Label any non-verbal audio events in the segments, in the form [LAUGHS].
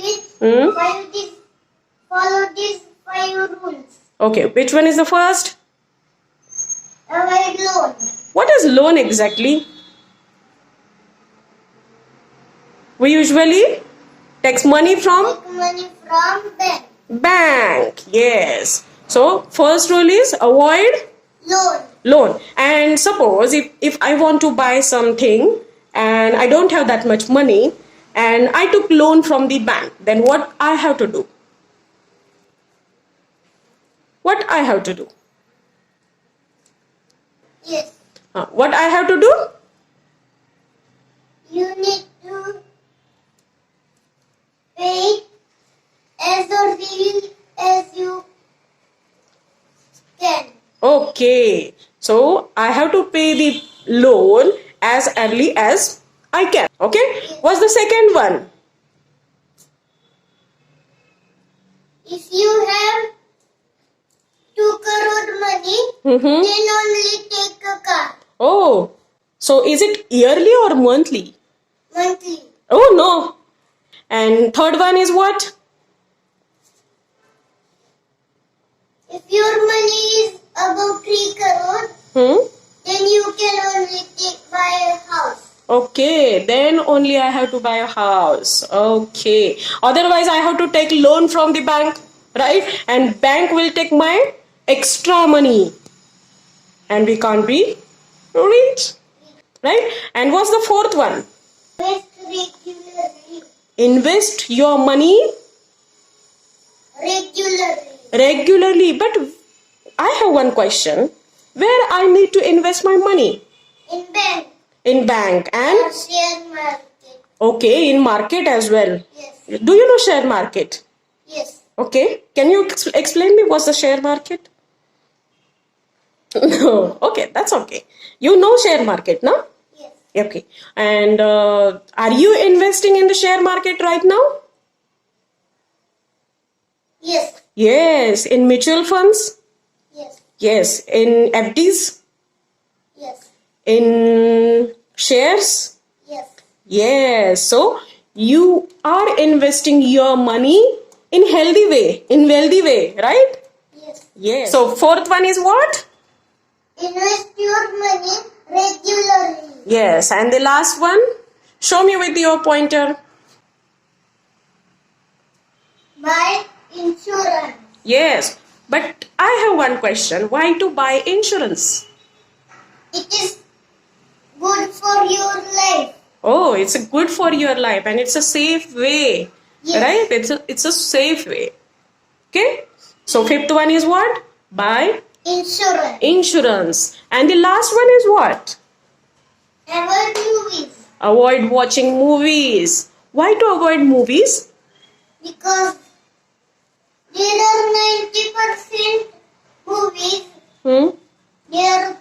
Hmm? follow these, follow these five rules. Okay, which one is the first? Avoid loan. What is loan exactly? We usually take money from Take money from bank. bank. Yes. So first rule is avoid Loan. loan. And suppose if, if I want to buy something and I don't have that much money and I took loan from the bank, then what I have to do? What I have to do? Yes. Uh, what I have to do? You need to pay as early as you can. Okay. So I have to pay the loan as early as I can. Okay. What's the second one? If you have two crore money, Mm-hmm. then only take a car Oh. So is it yearly or monthly? monthly. Oh no. And third one is what? If your money is above three crore, Hmm. then you can only take buy. Okay, then only I have to buy a house. Okay. Otherwise, I have to take loan from the bank, right? And bank will take my extra money. And we can't be rich, right? And what's the fourth one? Invest regularly. Invest your money Regularly. regularly. But I have one question. Where I need to invest my money? In bank In bank and share market. okay, in market as well. Yes. Do you know share market? Yes. Okay. Can you ex- explain me what's the share market? [LAUGHS] No. Okay, that's okay. You know share market, no? Yes. Okay. And uh, are you investing in the share market right now? Yes. Yes. In mutual funds? Yes. Yes. In FDs? Yes. In shares? Yes. Yes. So you are investing your money in healthy way, in wealthy way, right? Yes. Yes. So fourth one is what? Invest your money regularly. Yes, and the last one, show me with your pointer. Buy insurance. Yes, but I have one question. Why to buy insurance? It is good for your life. Oh, it's a good for your life and it's a safe way, Yes. right? It's a, it's a safe way. Okay. So fifth one is what? Buy Insurance. insurance, and the last one is what? Avoid movies. Avoid watching movies. Why to avoid movies? Because there are 90% movies, Hmm. they are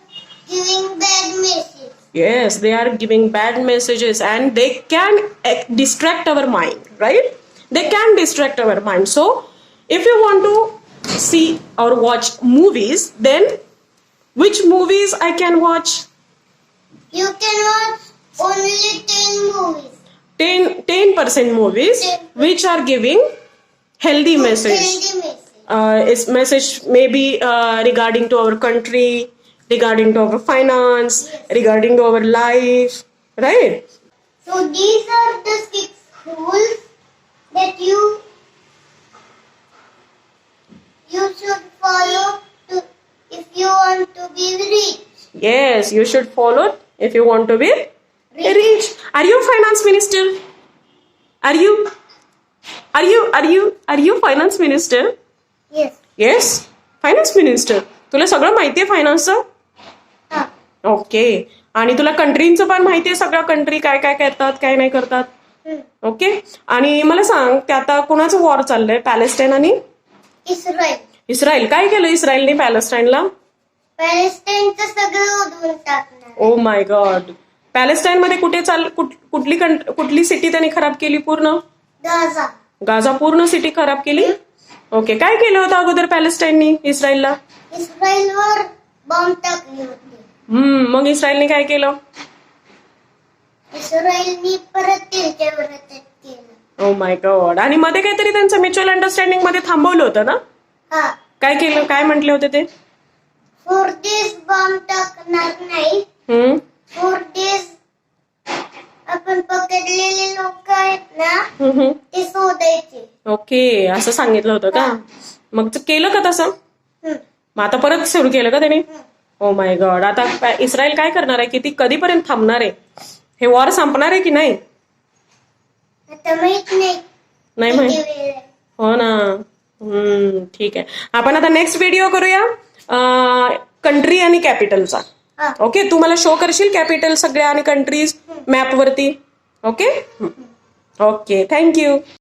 giving bad message. Yes, they are giving bad messages and they can eh, distract our mind, right? They can distract our mind. So, if you want to see or watch movies, then which movies I can watch? You can watch only 10 movies. 10 10% movies 10%. which are giving healthy message. Healthy message. Uh, its message maybe uh, regarding to our country, regarding to our finance, regarding to our life, right? So these are the six rules that you you should follow to if you want to be rich. Yes, you should follow if you want to be rich. Are you finance minister? Are you? Are you? Are you? Are you finance minister? Yes. Yes, finance minister. तुला सगळं माहिती आहे फायनान्सचं Ah. Okay. आणि तुला कंट्रींचं पण माहिती आहे सगळ्या कंट्री काय काय करतात काय नाही करतात. ओके. आणि मला सांग ते आता कोणाचं वॉर चाललंय? पॅलेस्टाईन आणि? इस्रायल. इस्रायल. काय केलं इस्रायलने पॅलेस्टाईनला? पॅलेस्टाईनचं सगळं उडवून टाकणार. ओ माय गॉड पॅलेस्टाईन मध्ये कुठे चाल कुठ- कुठली कुठली सिटी त्यांनी खराब केली पूर्ण? गाझा. गाझा पूर्ण सिटी खराब केली? ओके. काय केलं होतं अगोदर पॅलेस्टाईननी इस्रायलला? इस्रायलवर बॉम्ब टाकले होते. हम्म मग इस्रायलने काय केलं? इस्रायलनी परत त्यांच्यावर अटॅक केलं. ओ माय गॉड आणि मध्ये काहीतरी त्यांचं म्युच्युअल अंडरस्टँडिंगमध्ये थांबवलं होतं ना? हा. काय केलं काय म्हटले होते ते? फोर डेज बॉम्ब टाकणार नाही. हम्म. फोर डेज आपण पकडलेले लोक आहेत ना हम्म, हम्म. ते शोधायचे. ओके असं सांगितलं होतं का? मग ते केलं का तसं? हम्म. मग आता परत सुरू केलं का त्याने? ओ माय गॉड आता इस्रायल काय करणार आहे? की ती कधीपर्यंत थांबणार आहे? हे वॉर संपणार आहे की नाही? नाही. माहीत. हो ना. हम्म ठीक आहे. आपण आता नेक्स्ट व्हिडिओ करूया. कंट्री आणि कॅपिटलचा ओके तू मला शो करशील कॅपिटल सगळ्या आणि कंट्रीज मॅपवरती ओके ओके थँक्यू